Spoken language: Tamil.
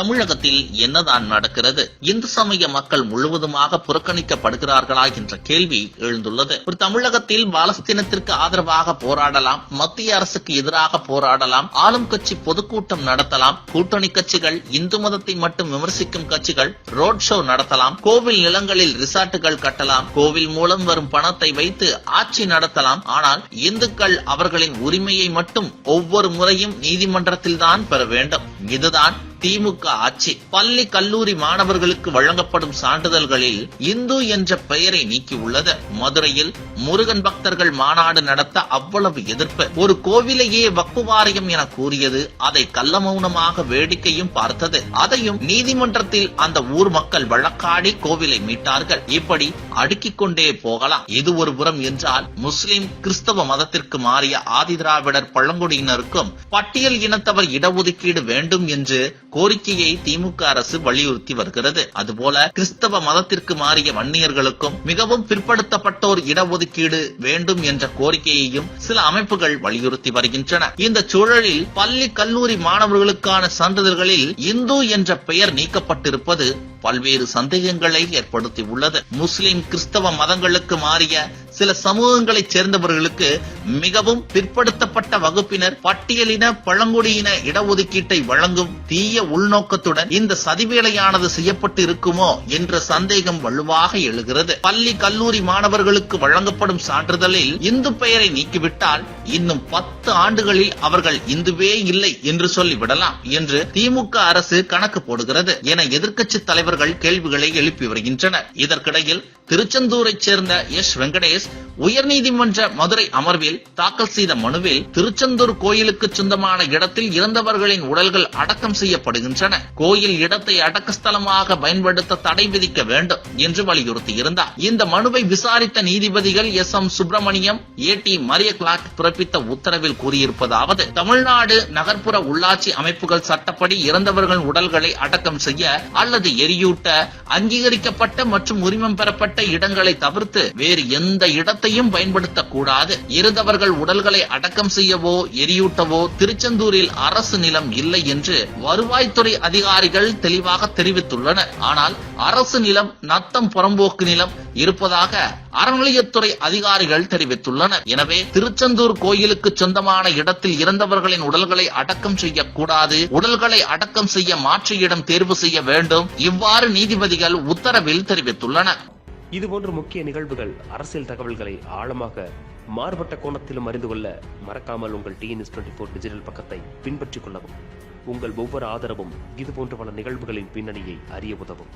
தமிழகத்தில் என்னதான் நடக்கிறது? இந்து சமய மக்கள் முழுவதுமாக புறக்கணிக்கப்படுகிறார்களா என்ற கேள்வி எழுந்துள்ளது. ஒரு தமிழகத்தில் பாலஸ்தீனத்திற்கு ஆதரவாக போராடலாம் மத்திய அரசுக்கு எதிராக போராடலாம் ஆளும் கட்சி பொதுக்கூட்டம் நடத்தலாம் கூட்டணி கட்சிகள் இந்து மதத்தை மட்டும் விமர்சிக்கும் கட்சிகள் ரோட் ஷோ நடத்தலாம் கோவில் நிலங்களில் ரிசார்ட்டுகள் கட்டலாம் கோவில் மூலம் வரும் பணத்தை வைத்து ஆட்சி நடத்தலாம். ஆனால் இந்துக்கள் அவர்களின் உரிமையை மட்டும் ஒவ்வொரு முறையும் நீதிமன்றத்தில் தான் பெற வேண்டும். இதுதான் திமுக ஆட்சி. பள்ளி கல்லூரி மாணவர்களுக்கு வழங்கப்படும் சான்றிதழ்களில் இந்து என்ற பெயரை நீக்கியுள்ளது மதுரையில் முருகன் பக்தர்கள் மாநாடு நடத்த அவ்வளவு எதிர்ப்பு. ஒரு கோவிலையே வக்குவாரியம் என கூறியது அதை கள்ளமௌனமாக வேடிக்கையும் பார்த்தது. அதையும் நீதிமன்றத்தில் அந்த ஊர் மக்கள் வழக்காடி கோவிலை மீட்டார்கள். இப்படி அடுக்கிக் கொண்டே போகலாம். இது ஒரு புறம் என்றால் முஸ்லிம் கிறிஸ்தவ மதத்திற்கு மாறிய ஆதிதிராவிடர் பழங்குடியினருக்கும் பட்டியல் இனத்தவர் இடஒதுக்கீடு வேண்டும் என்று கோரிக்கையை திமுக அரசு வலியுறுத்தி வருகிறது. அதுபோல கிறிஸ்தவ மதத்திற்கு மாறிய வன்னியர்களுக்கும் மிகவும் பிற்படுத்தப்பட்டோர் இடஒதுக்கீடு வேண்டும் என்ற கோரிக்கையையும் சில அமைப்புகள் வலியுறுத்தி வருகின்றன. இந்த சூழலில் பள்ளி கல்லூரி மாணவர்களுக்கான சான்றிதழ்களில் இந்து என்ற பெயர் நீக்கப்பட்டிருப்பது பல்வேறு சந்தேகங்களை ஏற்படுத்தி உள்ளது முஸ்லிம் கிறிஸ்தவ மதங்களுக்கு மாறிய சில சமூகங்களைச் சேர்ந்தவர்களுக்கு மிகவும் பிற்படுத்தப்பட்ட வகுப்பினர் பட்டியலின பழங்குடியின இடஒதுக்கீட்டை வழங்கும் தீய உள்நோக்கத்துடன் இந்த சதிவேலையானது செய்யப்பட்டு இருக்குமோ என்ற சந்தேகம் வலுவாக எழுகிறது. பள்ளி கல்லூரி மாணவர்களுக்கு வழங்கப்படும் சான்றிதழில் இந்து பெயரை நீக்கிவிட்டால் இன்னும் பத்து ஆண்டுகளில் அவர்கள் இந்துவே இல்லை என்று சொல்லிவிடலாம் என்று திமுக அரசு கணக்கு போடுகிறது. என எதிர்க்கட்சி மாணவர்கள் கேள்விகளை எழுப்பி வருகின்றனர். இதற்கிடையில் திருச்செந்தூரைச் சேர்ந்த எஸ். வெங்கடேஷ் உயர்நீதிமன்ற மதுரை அமர்வில் தாக்கல் செய்த மனுவில் திருச்செந்தூர் கோயிலுக்கு சொந்தமான இடத்தில் இறந்தவர்களின் உடல்கள் அடக்கம் செய்யப்படுகின்றன. கோயில் இடத்தை அடக்கஸ்தலமாக பயன்படுத்த தடை விதிக்க வேண்டும் என்று வலியுறுத்தியிருந்தார். இந்த மனுவை விசாரித்த நீதிபதிகள் S. M. Subramaniam A. D. Maria Clete பிறப்பித்த உத்தரவில் கூறியிருப்பதாவது தமிழ்நாடு நகர்ப்புற உள்ளாட்சி அமைப்புகள் சட்டப்படி இறந்தவர்களின் உடல்களை அடக்கம் செய்ய அல்லது எரியூட்ட அங்கீகரிக்கப்பட்ட மற்றும் உரிமம் பெறப்பட்ட இடங்களை தவிர்த்து வேறு எந்த இடத்தையும் பயன்படுத்தக்கூடாது. இறந்தவர்கள் உடல்களை அடக்கம் செய்யவோ எரியூட்டவோ திருச்செந்தூரில் அரசு நிலம் இல்லை என்று வருவாய்த்துறை அதிகாரிகள் தெளிவாக தெரிவித்துள்ளனர். ஆனால் அரசு நிலம் நத்தம் புறம்போக்கு நிலம் இருப்பதாக அறநிலையத்துறை அதிகாரிகள் தெரிவித்துள்ளனர். எனவே திருச்செந்தூர் கோயிலுக்கு சொந்தமான இடத்தில் இறந்தவர்களின் உடல்களை அடக்கம் செய்யக்கூடாது. உடல்களை அடக்கம் செய்ய மாற்று இடம் தேர்வு செய்ய வேண்டும். இவ்வாறு நீதிபதிகள் உத்தரவில் தெரிவித்துள்ளனர். இதுபோன்ற முக்கிய நிகழ்வுகள் அரசியல் தகவல்களை ஆழமாக மாறுபட்ட கோணத்திலும் அறிந்து கொள்ள மறக்காமல் உங்கள் டிஎன்எஸ் டுவெண்ட்டி ஃபோர் டிஜிட்டல் பக்கத்தை பின்பற்றிக் கொள்ளவும். உங்கள் ஒவ்வொரு ஆதரவும் இதுபோன்ற பல நிகழ்வுகளின் பின்னணியை அறிய உதவும்.